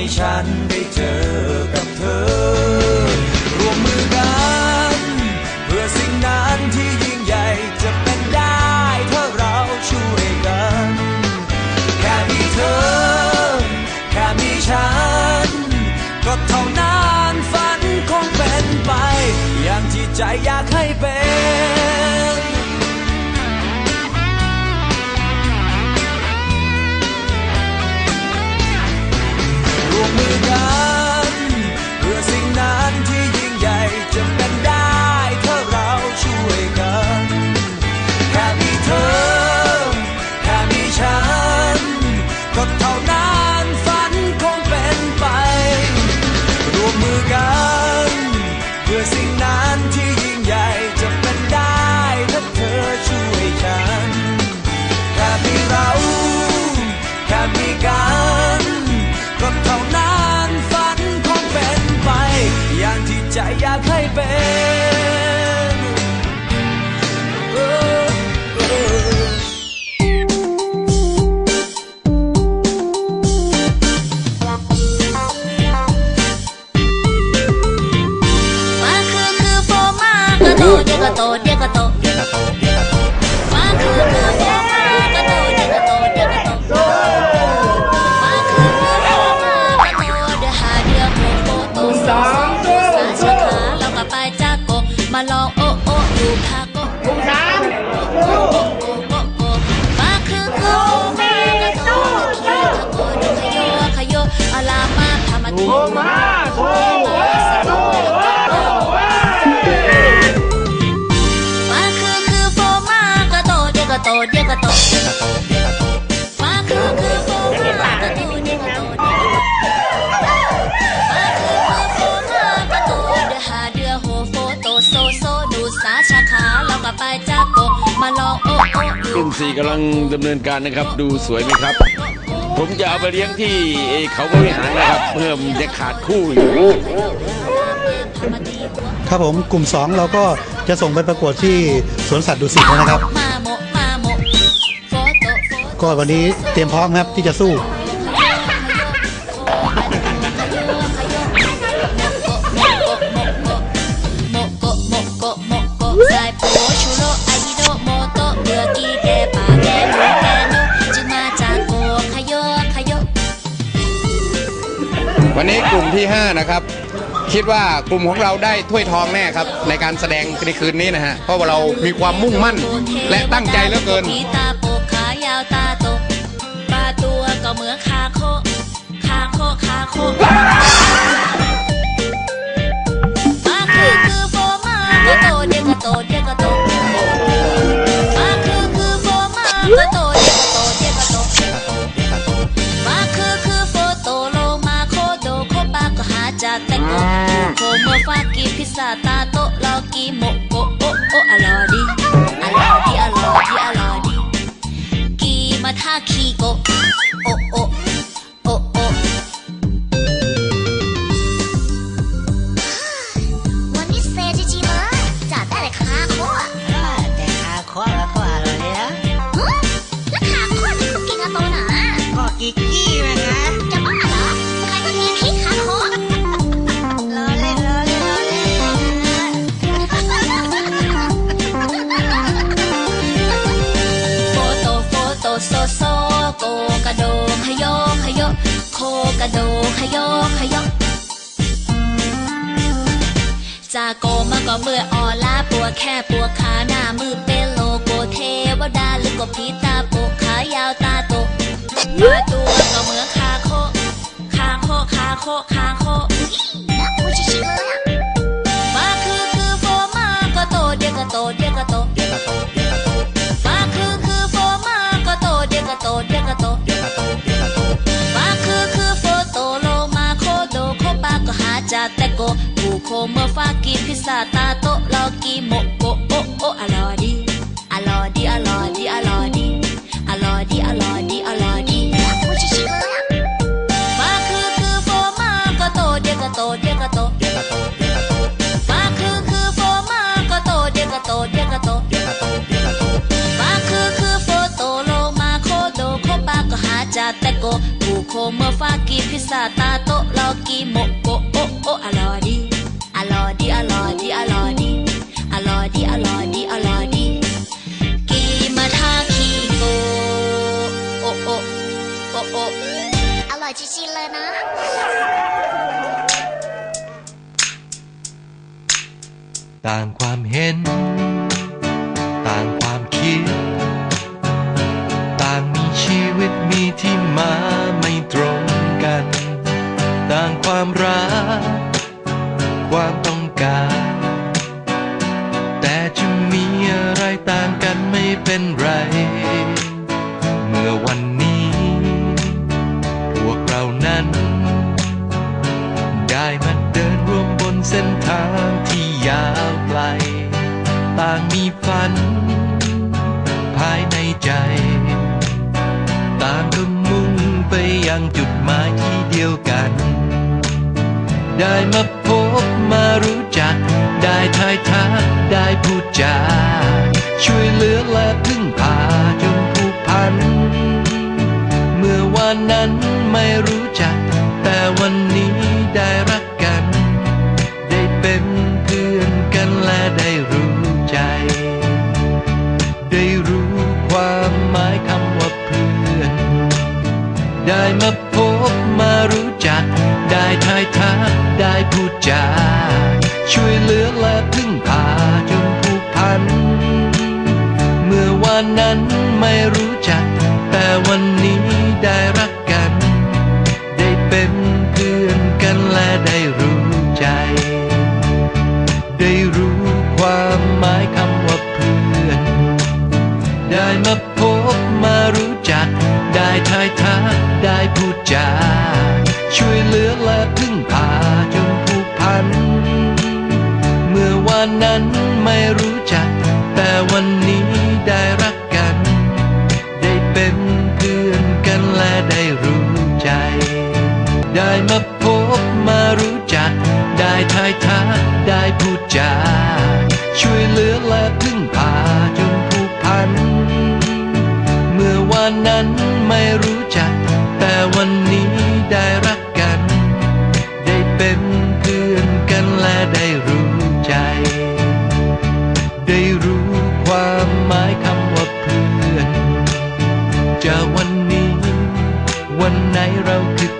ให้ฉันได้เจอกับเธอ รวมมือกัน เพื่อสิ่งนั้นที่ยิ่งใหญ่จะเป็นได้ถ้าเราช่วยกัน แค่มีเธอ แค่มีฉัน ก็เท่านั้นฝันคงเป็นไป อย่างที่ใจอยากให้เป็น ระโดด ดียวกระโดดเดียวกระโดดมาคือคือโฟมากระโดดเยวกระโดดเดียวกระโดดมาคือคือโฟมากระโดดเดียวหาเดือโหโฟโตโซโซดูสาชาขาเรากับไปจาโกมาลองโอโอ้อยู่รุ่นสี่กำลังดำเนินการนะครับ ดูสวยไหมครับ ผมจะเอาไปเลี้ยงที่เอ่อเขาบริหารนะครับเพื่อมันจะขาดคู่อยู่ครับผมกลุ่ม 2 เราก็จะส่งไปประกวดที่สวนสัตว์ดุสิตนะครับ ก็วันนี้เตรียมพร้อมครับที่จะสู้ วันนี้กลุ่มที่ 5 นะครับ คิดว่ากลุ่มของเราได้ถ้วยทองแน่ครับ ในการแสดงในคืนนี้นะฮะ เพราะว่าเรามีความมุ่งมั่นและตั้งใจเหลือเกิน ยาวตาโตปลาตัวก็เหมือนคาโค คาโค คาโค กระโดขยโยขยโยจากโกมาก็เมื่ออ่อนล้าปวดแค่ปวดขาหน้ามือเป็นโลโกเทวดาหรือก็ผีตาโปกขายาวตาโต โกผู้โคเมื่อฟากีพิซซ่าตาโตลอกีโมโกโอโออร่อยดีอร่อยดีอร่อยดีอร่อยดีอร่อยดีอร่อยดีอร่อยดีน่ากลัวชิชิเลยอะมาคือคือโฟมาก็โตเดียก็โตเดียก็โตมาคือคือโฟมาก็โตเดียวก็โตเดียวก็โตมาคือคือโฟโตโลมาโคโดโคปาก็หาจาแต่โกปูโคเมื่อฟากีพิซซ่าตาโตลอกีโมโก โอโออร่อยดีอ ยังจุดหมายที่เดียวกัน ได้มาพบมารู้จัก ได้ทายทักได้พูดจา ช่วยเหลือและพึ่งพาจนผูกพัน เมื่อวันนั้นไม่รู้จัก พูดจาช่วยเหลือและพึ่งพาจนผูกพัน เมื่อวันนั้นไม่รู้จัก แต่วันนี้ได้รักกัน ได้เป็นเพื่อนกันและได้รู้ใจ ได้รู้ความหมายคำว่าเพื่อน ได้มาพบมารู้จัก ได้ทายทักได้พูดจาช่วยเหลือและพึ่งพา อนนั้นไม่รู้จัก แต่วันนี้ได้รักกัน ได้เป็นเพื่อนกันและได้รู้ใจ ได้รู้ความหมายคำว่าเพื่อน จะวันนี้ วันไหนเราคือ